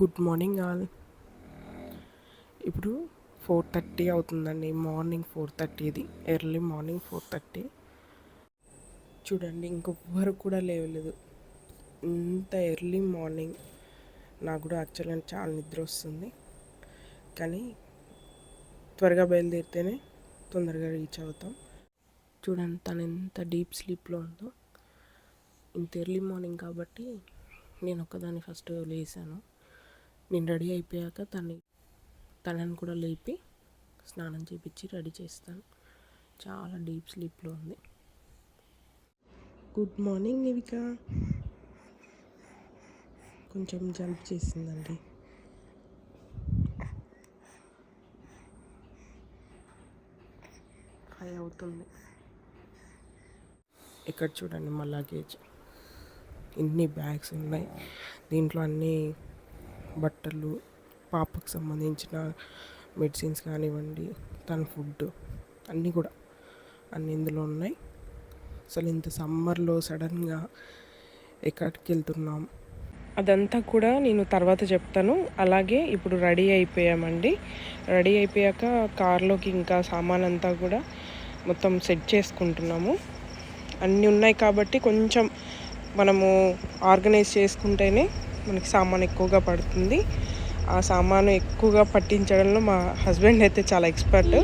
Good morning all ఇప్పుడు four thirty అవుతుందండి. Morning four థర్టీది ఎర్లీ మార్నింగ్ ఫోర్ థర్టీ చూడండి ఇంకొవ్వరు కూడా లేవలేదు. ఇంత ఎర్లీ మార్నింగ్ నాకు కూడా యాక్చువల్గా చాలా నిద్ర వస్తుంది. కానీ త్వరగా బయలుదేరితేనే తొందరగా రీచ్ అవుతాం. చూడండి తను ఎంత డీప్ స్లీప్లో ఉందో. ఇంత ఎర్లీ మార్నింగ్ కాబట్టి నేను ఒకదాన్ని ఫస్ట్ లేసాను. నేను రెడీ అయిపోయాక తన్ని తనని కూడా లేపి స్నానం చేపించి రెడీ చేస్తాను. చాలా డీప్ స్లీప్లో ఉంది. Good morning Nivika. కొంచెం జంప్ చేసిందండి. హై అవుతుంది. ఇక్కడ చూడండి మా లగేజ్ ఇన్ని బ్యాగ్స్ ఉన్నాయి. దీంట్లో అన్నీ బట్టలు పాపకు సంబంధించిన మెడిసిన్స్ కానివ్వండి తన ఫుడ్ అన్నీ కూడా. అన్నీ ఇందులో ఉన్నాయి. అసలు ఇంత సమ్మర్లో సడన్గా ఎక్కడికి వెళ్తున్నాం? అదంతా కూడా నేను తర్వాత చెప్తాను. అలాగే ఇప్పుడు రెడీ అయిపోయామండి. రెడీ అయిపోయాక కార్లోకి ఇంకా సామాన్ అంతా కూడా మొత్తం సెట్ చేసుకుంటున్నాము. అన్నీ ఉన్నాయి కాబట్టి కొంచెం మనము ఆర్గనైజ్ చేసుకుంటేనే మనకి సామాన్ ఎక్కువగా పడుతుంది. ఆ సామాను ఎక్కువగా పట్టించడంలో మా హస్బెండ్ అయితే చాలా ఎక్స్పర్ట్.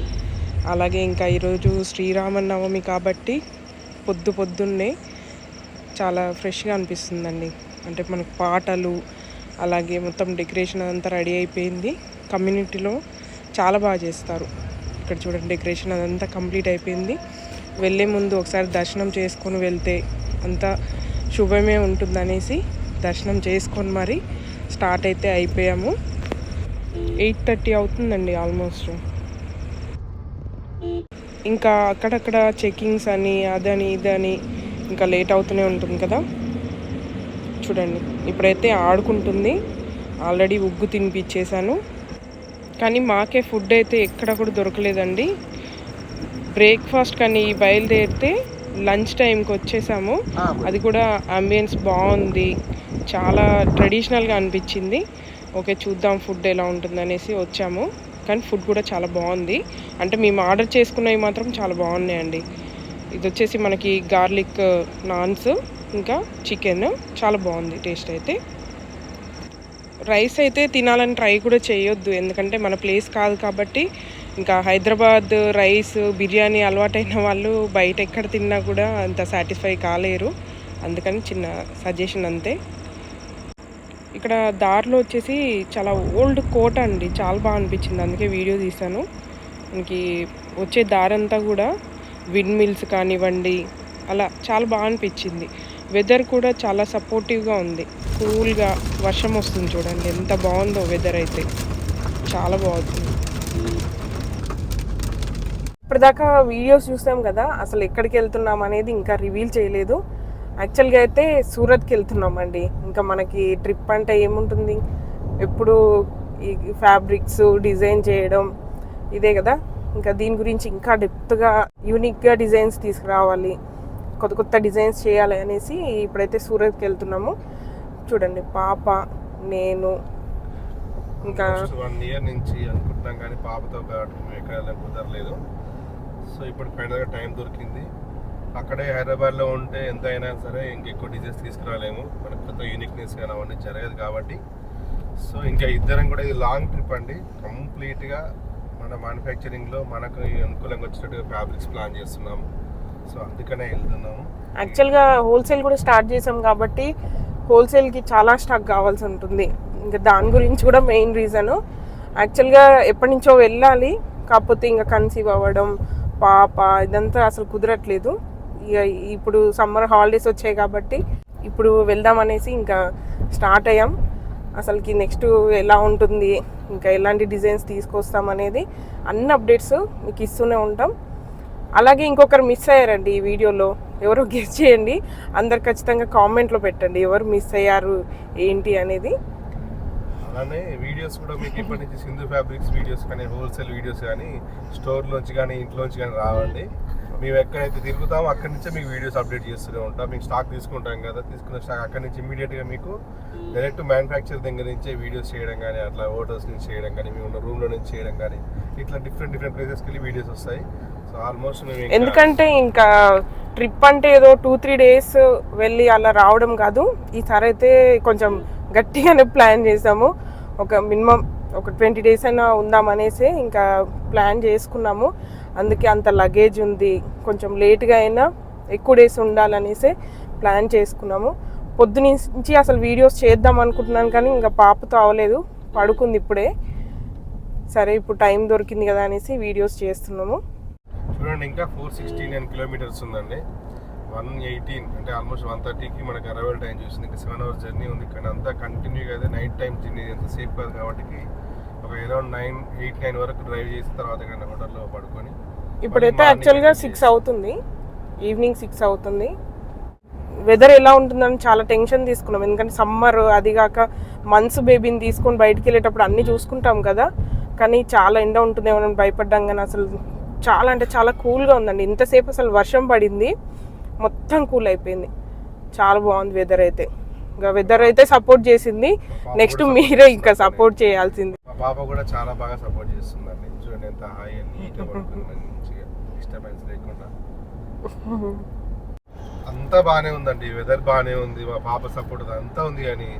అలాగే ఇంకా ఈరోజు శ్రీరామనవమి కాబట్టి పొద్దు పొద్దున్నే చాలా ఫ్రెష్గా అనిపిస్తుందండి. అంటే మనకు పాటలు అలాగే మొత్తం డెకరేషన్ అంతా రెడీ అయిపోయింది. కమ్యూనిటీలో చాలా బాగా చేస్తారు. ఇక్కడ చూడండి డెకరేషన్ అదంతా కంప్లీట్ అయిపోయింది. వెళ్ళే ముందు ఒకసారి దర్శనం చేసుకొని వెళ్తే అంతా శుభమే ఉంటుందనేసి దర్శనం చేసుకొని మరి స్టార్ట్ అయితే అయిపోయాము. ఎయిట్ థర్టీ అవుతుందండి ఆల్మోస్ట్. ఇంకా అక్కడక్కడ చెకింగ్స్ అని అదని ఇదని ఇంకా లేట్ అవుతూనే ఉంటుంది కదా. చూడండి ఇప్పుడైతే ఆడుకుంటుంది. ఆల్రెడీ ఉగ్గు తినిపించేశాను. కానీ మాకే ఫుడ్ అయితే ఎక్కడ కూడా దొరకలేదండి. బ్రేక్ఫాస్ట్ కానీ బయలుదేరితే లంచ్ టైంకి వచ్చేసాము. అది కూడా అంబియన్స్ బాగుంది. చాలా ట్రెడిషనల్గా అనిపించింది. ఓకే చూద్దాం ఫుడ్ ఎలా ఉంటుందనేసి వచ్చాము. కానీ ఫుడ్ కూడా చాలా బాగుంది. అంటే మేము ఆర్డర్ చేసుకున్నవి మాత్రం చాలా బాగున్నాయండి. ఇది వచ్చేసి మనకి గార్లిక్ నాన్స్ ఇంకా చికెన్ చాలా బాగుంది టేస్ట్ అయితే. రైస్ అయితే తినాలని ట్రై కూడా చేయొద్దు. ఎందుకంటే మన ప్లేస్ కాదు కాబట్టి ఇంకా హైదరాబాద్ రైస్ బిర్యానీ అలవాటైన వాళ్ళు బయట ఎక్కడ తిన్నా కూడా అంత సాటిస్ఫై కాలేరు. అందుకని చిన్న సజెషన్ అంతే. ఇక్కడ దారిలో వచ్చేసి చాలా ఓల్డ్ కోట అండి. చాలా బాగా అనిపించింది. అందుకే వీడియో తీశాను. మనకి వచ్చే దారంతా కూడా విండ్ మిల్స్ కానివ్వండి అలా చాలా బాగా అనిపించింది. వెదర్ కూడా చాలా సపోర్టివ్గా ఉంది. కూల్గా వర్షం వస్తుంది చూడండి. ఎంత బాగుందో వెదర్ అయితే. చాలా బాగుంది. ఇప్పటిదాకా వీడియోస్ చూసాం కదా అసలు ఎక్కడికి వెళ్తున్నాం అనేది ఇంకా రివీల్ చేయలేదు. యాక్చువల్గా అయితే సూరత్కి వెళ్తున్నామండి. ఇంకా మనకి ట్రిప్ అంటే ఏముంటుంది? ఎప్పుడు ఈ ఫ్యాబ్రిక్స్ డిజైన్ చేయడం ఇదే కదా. ఇంకా దీని గురించి ఇంకా డెప్త్గా యూనిక్గా డిజైన్స్ తీసుకురావాలి. కొత్త కొత్త డిజైన్స్ చేయాలి అనేసి ఇప్పుడైతే సూరత్కి వెళ్తున్నాము. చూడండి పాప నేను ఇంకా వన్ ఇయర్ నుంచి అనుకుంటున్నాం కానీ పాపతో ఎక్కడ కుదరలేదు సో ఇప్పుడు ఫైనల్గా టైం దొరికింది. అక్కడే హైదరాబాద్లో ఉంటే ఎంత అయినా సరే ఇంకెక్కువ డిజైన్స్ తీసుకురాలేము. మనకు కొత్త యూనిక్నెస్ కానీ అవన్నీ జరగదు కాబట్టి. సో ఇంకా ఇద్దరం కూడా ఇది లాంగ్ ట్రిప్ అండి. కంప్లీట్గా మన మ్యానుఫ్యాక్చరింగ్లో మనకు అనుకూలంగా వచ్చినట్టుగా ఫ్యాబ్రిక్స్ ప్లాన్ చేస్తున్నాము. సో అందుకనే వెళ్తున్నాము. యాక్చువల్గా హోల్సేల్ కూడా స్టార్ట్ చేసాం కాబట్టి హోల్సేల్కి చాలా స్టాక్ కావాల్సి ఉంటుంది. ఇంకా దాని గురించి కూడా మెయిన్ రీజను యాక్చువల్గా ఎప్పటి నుంచో వెళ్ళాలి. కాకపోతే ఇంకా కన్సీవ్ అవ్వడం పాప ఇదంతా అసలు కుదరట్లేదు. ఇక ఇప్పుడు సమ్మర్ హాలిడేస్ వచ్చాయి కాబట్టి ఇప్పుడు వెళ్దాం అనేసి ఇంకా స్టార్ట్ అయ్యాం. అసలుకి నెక్స్ట్ ఎలా ఉంటుంది ఇంకా ఎలాంటి డిజైన్స్ తీసుకొస్తాం అనేది అన్ని అప్డేట్స్ మీకు ఇస్తూనే ఉంటాం. అలాగే ఇంకొకరు మిస్ అయ్యారండి ఈ వీడియోలో ఎవరో గెస్ట్ చేయండి. అందరు ఖచ్చితంగా కామెంట్లో పెట్టండి ఎవరు మిస్ అయ్యారు ఏంటి అనేది. అలానే వీడియోస్ కూడా మీకు ఇప్పటి నుంచి సింధు ఫ్యాబ్రిక్స్ వీడియోస్ కానీ హోల్సేల్ వీడియోస్ కానీ స్టోర్లోంచి కానీ ఇంట్లోంచి కానీ రావండి. మేము ఎక్కడైతే తిరుగుతామో అక్కడి నుంచే మీకు వీడియోస్ అప్డేట్ చేస్తూనే ఉంటాం. మీకు స్టాక్ తీసుకుంటాం కదా తీసుకున్న స్టాక్ అక్కడి నుంచి ఇమీడియట్గా మీకు డైరెక్ట్ మ్యానుఫ్యాక్చర్ దగ్గర నుంచే వీడియోస్ చేయడం కానీ అట్లా హోటల్స్ నుంచి చేయడం కానీ మేము ఉన్న రూమ్లో నుంచి చేయడం కానీ ఇట్లా డిఫరెంట్ డిఫరెంట్ ప్లేసెస్కి వెళ్ళి వీడియోస్ వస్తాయి. సో ఆల్మోస్ట్ మేము ఎందుకంటే ఇంకా ట్రిప్ అంటే ఏదో టూ త్రీ డేస్ వెళ్ళి అలా రావడం కాదు. ఈసారి అయితే కొంచెం గట్టిగానే ప్లాన్ చేసాము. ఒక మినిమం ఒక ట్వంటీ డేస్ అయినా ఉందామనేసి ఇంకా ప్లాన్ చేసుకున్నాము. అందుకే అంత లగేజ్ ఉంది. కొంచెం లేట్గా అయినా ఎక్కువ డేస్ ఉండాలనేసి ప్లాన్ చేసుకున్నాము. పొద్దునుంచి అసలు వీడియోస్ చేద్దాం అనుకుంటున్నాను కానీ ఇంకా పాపతో అవ్వలేదు. పడుకుంది ఇప్పుడే. సరే ఇప్పుడు టైం దొరికింది కదా అనేసి వీడియోస్ చేస్తున్నాము. చూడండి ఇంకా ఫోర్ సిక్స్టీ నైన్ కిలోమీటర్స్ ఉందండి. వన్ ఎయిటీన్ అంటే ఆల్మోస్ట్ వన్ థర్టీకి మనకి అరవై టైం చూసింది. ఇంకా సెవెన్ అవర్స్ జర్నీ ఉంది. కానీ అంతా కంటిన్యూగా అయితే నైట్ టైం జర్నీ ఎంత సేఫ్ కాదు కాబట్టి ఒక అరౌండ్ నైన్ ఎయిట్ నైన్ వరకు డ్రైవ్ చేసిన తర్వాత ఇక్కడ హోటల్లో పడుకొని ఇప్పుడైతే యాక్చువల్గా సిక్స్ అవుతుంది. ఈవినింగ్ సిక్స్ అవుతుంది. వెదర్ ఎలా ఉంటుందని చాలా టెన్షన్ తీసుకున్నాం. ఎందుకంటే సమ్మర్ అది కాక మంత్స్ బేబీని తీసుకొని బయటికి వెళ్ళేటప్పుడు అన్నీ చూసుకుంటాం కదా. కానీ చాలా ఎండ ఉంటుందేమో అని భయపడ్డాం కానీ అసలు చాలా అంటే చాలా కూల్గా ఉందండి. ఇంతసేపు అసలు వర్షం పడింది. మొత్తం కూల్ అయిపోయింది. చాలా బాగుంది వెదర్ అయితే. ఇంకా వెదర్ అయితే సపోర్ట్ చేసింది. నెక్స్ట్ మీరే ఇంకా సపోర్ట్ చేయాల్సింది. మా పాప కూడా చాలా బాగా సపోర్ట్ చేస్తుందండి చూడండి ఎంత హాయి డిస్టర్బెన్స్ లేకుండా. అంతా బాగానే ఉందండి. వెదర్ బాగానే ఉంది. మా పాప సపోర్ట్ అంతా ఉంది కానీ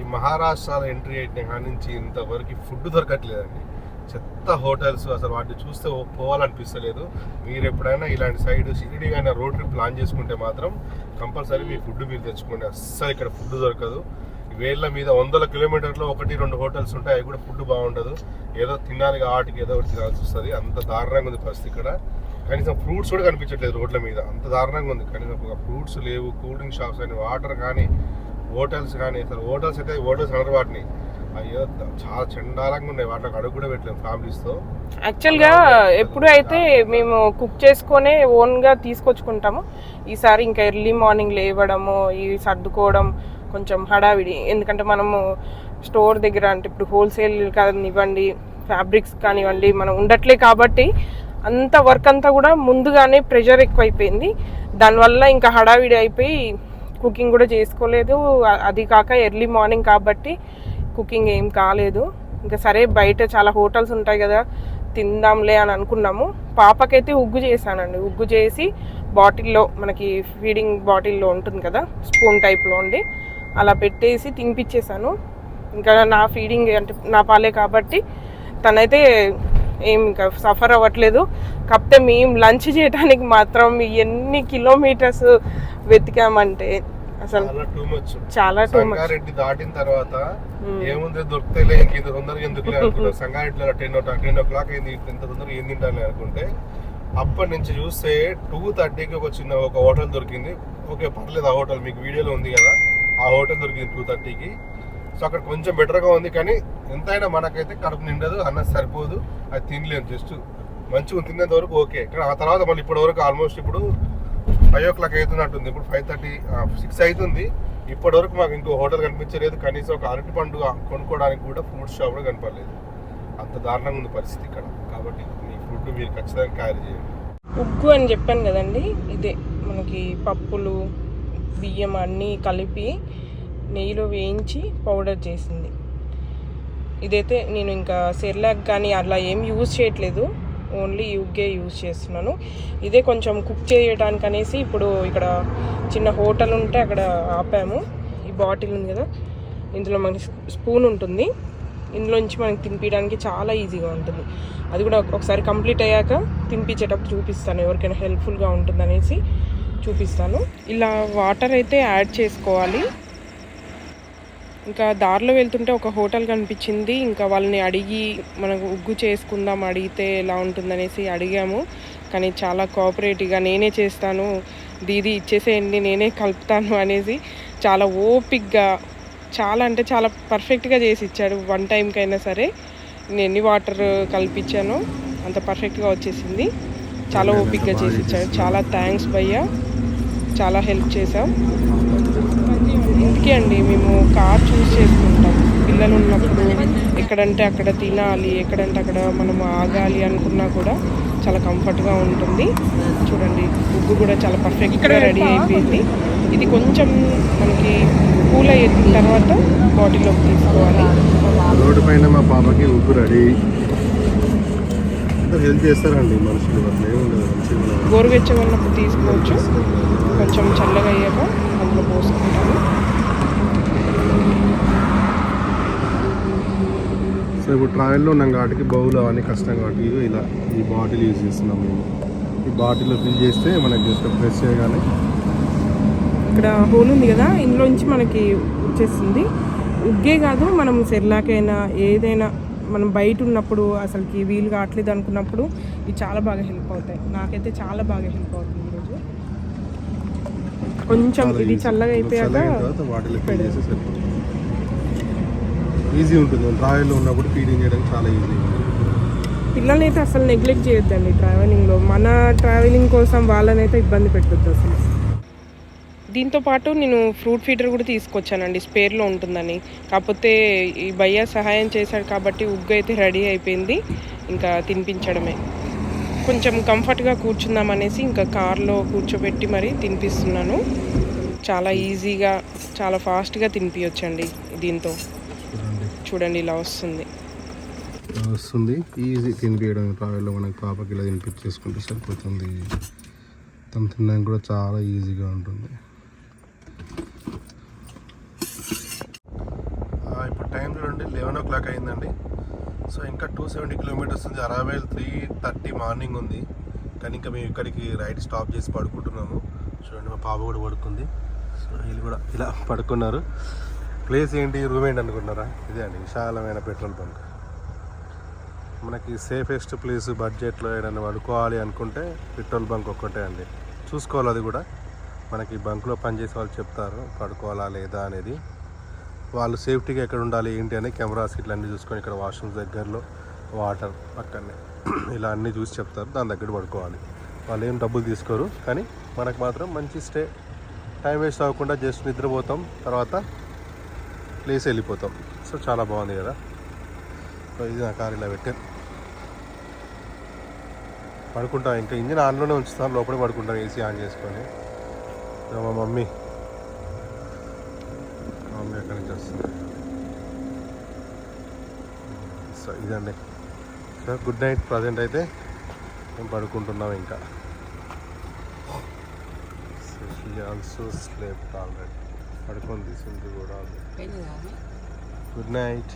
ఈ మహారాష్ట్రలో ఎంట్రీ అయిన కాడి నుంచి ఇంతవరకు ఫుడ్ దొరకట్లేదండి. చెత్త హోటల్స్ అసలు వాటిని చూస్తే పోవాలనిపిస్తలేదు. మీరు ఎప్పుడైనా ఇలాంటి సైడ్ షిరిడి కానీ రోడ్ ట్రిప్ ప్లాన్ చేసుకుంటే మాత్రం కంపల్సరీ మీ ఫుడ్ మీరు తెచ్చుకోండి. అస్సలు ఇక్కడ ఫుడ్ దొరకదు. వేళ్ళ మీద వందల కిలోమీటర్లో ఒకటి రెండు హోటల్స్ ఉంటాయి. అవి కూడా ఫుడ్ బాగుండదు. ఏదో తినాలి ఆటికి ఏదో ఒకటి తినాల్సి వస్తుంది. అంత దారుణంగా ఉంది పరిస్థితి ఇక్కడ. కనీసం ఫ్రూట్స్ కూడా కనిపించట్లేదు రోడ్ల మీద. అంత దారుణంగా ఉంది. కనీసం ఫ్రూట్స్ లేవు కూల్ డ్రింక్ షాప్స్ కానీ వాటర్ కానీ హోటల్స్ కానీ అసలు హోటల్స్ అయితే హోటల్స్ అనరు వాటిని. అయ్యో చాలా చండాలంగా ఉన్నాయి. వాటికి అడుగు కూడా పెట్టలేము ఫ్యామిలీస్తో. యాక్చువల్గా ఎప్పుడు అయితే మేము కుక్ చేసుకొనే ఓన్గా తీసుకొచ్చుకుంటాము. ఈసారి ఇంకా ఎర్లీ మార్నింగ్ లేవడము ఈ సర్దుకోవడం కొంచెం హడావిడి. ఎందుకంటే మనము స్టోర్ దగ్గర అంటే ఇప్పుడు హోల్సేల్ కానివ్వండి ఫ్యాబ్రిక్స్ కానివ్వండి మనం ఉండట్లే కాబట్టి అంత వర్క్ అంతా కూడా ముందుగానే ప్రెషర్ ఎక్కువైపోయింది. దానివల్ల ఇంకా హడావిడి అయిపోయి కుకింగ్ కూడా చేసుకోలేదు. అది కాక ఎర్లీ మార్నింగ్ కాబట్టి కుకింగ్ ఏం కాలేదు. ఇంకా సరే బయట చాలా హోటల్స్ ఉంటాయి కదా తిందాంలే అని అనుకున్నాము. పాపకైతే ఉగ్గు చేశానండి. ఉగ్గు చేసి బాటిల్లో మనకి ఫీడింగ్ బాటిల్లో ఉంటుంది కదా స్పూన్ టైప్లో ఉండి అలా పెట్టేసి తినిపించేశాను ఇంకా నా ఫీడింగ్ అంటే నా పాలే కాబట్టి తనైతే ఏం ఇంకా సఫర్ అవ్వట్లేదు. కాకపోతే మేము లంచ్ చేయడానికి మాత్రం ఎన్ని కిలోమీటర్స్ వెతికామంటే అసలు చాలా టూ మచ్ చాలా టూ మచ్ సంగారెడ్డి దాటిన తర్వాత ఏముంది దొరుకుతాయిలే ఇంక ఇంత తొందరగా ఎందుకు అనుకున్నా సంగారెడ్డిలో ten o ten o'clock అయింది ఇంత తొందరగా ఏం తింటాను అనుకుంటే అప్పటి నుంచి చూస్తే టూ థర్టీకి ఒక చిన్న ఒక హోటల్ దొరికింది. ఓకే పర్లేదు ఆ హోటల్ మీకు వీడియోలో ఉంది కదా ఆ హోటల్ దొరికింది టూ థర్టీకి సో అక్కడ కొంచెం బెటర్గా ఉంది కానీ ఎంతైనా మనకైతే కడుపు నిండదు అన్న సరిపోదు అది తినలేము జస్ట్ మంచిగా తినేంత వరకు ఓకే. కానీ ఆ తర్వాత మళ్ళీ ఇప్పటి వరకు ఆల్మోస్ట్ ఇప్పుడు ఫైవ్ ఓ క్లాక్ అవుతున్నట్టుంది ఇప్పుడు ఫైవ్ థర్టీ సిక్స్ అవుతుంది. ఇప్పటి వరకు మాకు ఇంకో హోటల్ కనిపించలేదు. కనీసం ఒక అరటి పండు కొనుక్కోవడానికి కూడా ఫ్రూట్ షాప్ కూడా కనపడలేదు. అంత దారుణంగా ఉంది పరిస్థితి ఇక్కడ. కాబట్టి మీ ఫుడ్ మీరు ఖచ్చితంగా క్యారీ చేయండి. ఉగ్గు అని చెప్పాను కదండి. ఇదే మనకి పప్పులు బియ్యం అన్నీ కలిపి నెయ్యిలో వేయించి పౌడర్ చేసింది. ఇదైతే నేను ఇంకా సెర్లాక్ కానీ అలా ఏం యూజ్ చేయట్లేదు. ఓన్లీ యుగ్గే యూజ్ చేస్తున్నాను. ఇదే కొంచెం కుక్ చేయడానికి అనేసి ఇప్పుడు ఇక్కడ చిన్న హోటల్ ఉంటే అక్కడ ఆపాము. ఈ బాటిల్ ఉంది కదా ఇందులో మనకి స్పూన్ ఉంటుంది. ఇందులోంచి మనకి తినిపించడానికి చాలా ఈజీగా ఉంటుంది. అది కూడా ఒకసారి కంప్లీట్ అయ్యాక తినిపించేటప్పుడు చూపిస్తాను. ఎవరికైనా హెల్ప్ఫుల్గా ఉంటుందనేసి చూపిస్తాను. ఇలా వాటర్ అయితే యాడ్ చేసుకోవాలి. ఇంకా దారిలో వెళ్తుంటే ఒక హోటల్ కనిపించింది. ఇంకా వాళ్ళని అడిగి మనకు ఉగ్గు చేసుకుందాం అడిగితే ఎలా ఉంటుందనేసి అడిగాము. కానీ చాలా కోఆపరేటివ్గా నేనే చేస్తాను దీది ఇచ్చేసేయండి నేనే కలుపుతాను అనేసి చాలా ఓపిక్గా చాలా అంటే చాలా పర్ఫెక్ట్గా చేసి ఇచ్చాడు వన్ టైంకైనా సరే నేను ఎన్ని వాటర్ కల్పించానో అంత పర్ఫెక్ట్గా వచ్చేసింది. చాలా ఓపిక్గా చేసి ఇచ్చాడు చాలా థ్యాంక్స్ భయ్యా. చాలా హెల్ప్ చేసాం ఇందుకే అండి మేము కార్ చూస్ చేసుకుంటాం. పిల్లలు ఉన్నప్పుడు ఎక్కడంటే అక్కడ తినాలి ఎక్కడంటే అక్కడ మనం ఆగాలి అనుకున్నా కూడా చాలా కంఫర్ట్గా ఉంటుంది. చూడండి ఉగ్గు కూడా చాలా పర్ఫెక్ట్గా రెడీ అయిపోయింది. ఇది కొంచెం మనకి కూల్ అయిన తర్వాత బాటిల్లోకి తీసుకోవాలి. రోడ్డు పైన మా పాపకి ఉప్పు రెడీ. హెల్ప్ చేస్తారండి మనుషులు గోరువెచ్చగా ఉన్నప్పుడు తీసుకోవచ్చు. కొంచెం చల్లగా అయ్యాక అందులో పోసుకుంటాము. సో ఇప్పుడు ట్రావెల్లో ఉన్నాం కాబట్టి బౌల్ అవన్నీ కష్టం కాబట్టి ఇలా ఈ బాటిల్ యూజ్ చేస్తున్నాం మేము. ఈ బాటిల్లో ఫిల్ చేస్తే మనకి జస్ట్ ప్రెస్ చేయగానే ఇక్కడ హోల్ ఉంది కదా ఇందులోంచి మనకి వచ్చేస్తుంది. ఉగ్గే కాదు మనం సెర్లాకైనా ఏదైనా మనం బయట ఉన్నప్పుడు అసలుకి వీలు కావట్లేదు అనుకున్నప్పుడు ఇవి చాలా బాగా హెల్ప్ అవుతాయి. నాకైతే చాలా బాగా హెల్ప్ అవుతుంది ఈరోజు కొంచెం ఇది. చల్లగా అయిపోయాక ఈజీ ఉంటుంది. ట్రావెల్లో ఉన్నప్పుడు ఫీడింగ్ చేయడానికి చాలా ఈజీ పిల్లల్ని అయితే అసలు నెగ్లెక్ట్ చేయొద్దండి ట్రావెలింగ్లో మన ట్రావెలింగ్ కోసం వాళ్ళనైతే ఇబ్బంది పెట్టొద్దు అసలు. దీంతో పాటు నేను ఫ్రూట్ ఫీడర్ కూడా తీసుకొచ్చానండి స్పేర్లో ఉంటుందని. కాకపోతే ఈ భయ్య సహాయం చేశాడు కాబట్టి ఉగ్గు అయితే రెడీ అయిపోయింది ఇంకా తినిపించడమే. కొంచెం కంఫర్ట్గా కూర్చుందాం అనేసి ఇంకా కార్లో కూర్చోబెట్టి మరి తినిపిస్తున్నాను. చాలా ఈజీగా చాలా ఫాస్ట్గా తినిపించండి దీంతో. చూడండి. ఇలా వస్తుంది. వస్తుంది. ఈజీ తినిపించడం ట్రావెల్లో మనకి పాపకి ఇలా తినిపించేసుకుంటే సరిపోతుంది. తను తినడానికి కూడా చాలా ఈజీగా ఉంటుంది ఆ, ఇప్పుడు టైం చూడండి లెవెన్ ఓ క్లాక్ అయిందండి. సో ఇంకా టూ సెవెంటీ కిలోమీటర్స్ ఉంది. అరవైల్ త్రీ థర్టీ మార్నింగ్ ఉంది. కానీ ఇంకా మేము ఇక్కడికి రైడ్ స్టాప్ చేసి పడుకుంటున్నాము. చూడండి మా పాప కూడా పడుకుంది. సో వీళ్ళు కూడా ఇలా పడుకున్నారు. ప్లేస్ ఏంటి? రూమ్ ఏంటి అనుకుంటున్నారా? ఇదే అండి. విశాలమైన పెట్రోల్ బంక్. మనకి సేఫెస్ట్ ప్లేస్ బడ్జెట్లో ఏదైనా పడుకోవాలి అనుకుంటే పెట్రోల్ బంక్ ఒక్కటే అండి. చూసుకోవాలి అది కూడా. మనకి బంక్లో పనిచేసే వాళ్ళు చెప్తారు పడుకోవాలా లేదా అనేది. వాళ్ళు సేఫ్టీగా ఎక్కడ ఉండాలి ఏంటి అని కెమెరాస్ ఇట్లా అన్నీ చూసుకొని ఇక్కడ వాష్రూమ్స్ దగ్గరలో వాటర్ పక్కనే. ఇలా అన్నీ చూసి చెప్తారు దాని దగ్గర పడుకోవాలి. వాళ్ళు ఏం డబ్బులు తీసుకోరు కానీ మనకు మాత్రం మంచి స్టే. టైం వేస్ట్ అవ్వకుండా జస్ట్ నిద్రపోతాం తర్వాత ప్లేస్ వెళ్ళిపోతాం. సో చాలా బాగుంది కదా. సో ఇది నా కార్ ఇలా పెట్టాను. పడుకుంటాం ఇంకా ఇంజిన్ ఆన్లోనే ఉంచుతాం లోపలే పడుకుంటాం ఏసీ ఆన్ చేసుకొని. మా మమ్మీ వస్తుంది సో ఇదండి. సో గుడ్ నైట్ ప్రజెంట్ అయితే మేము పడుకుంటున్నాం ఇంకా. So she also sleep already పడుకుంది సింధు కూడా. Good night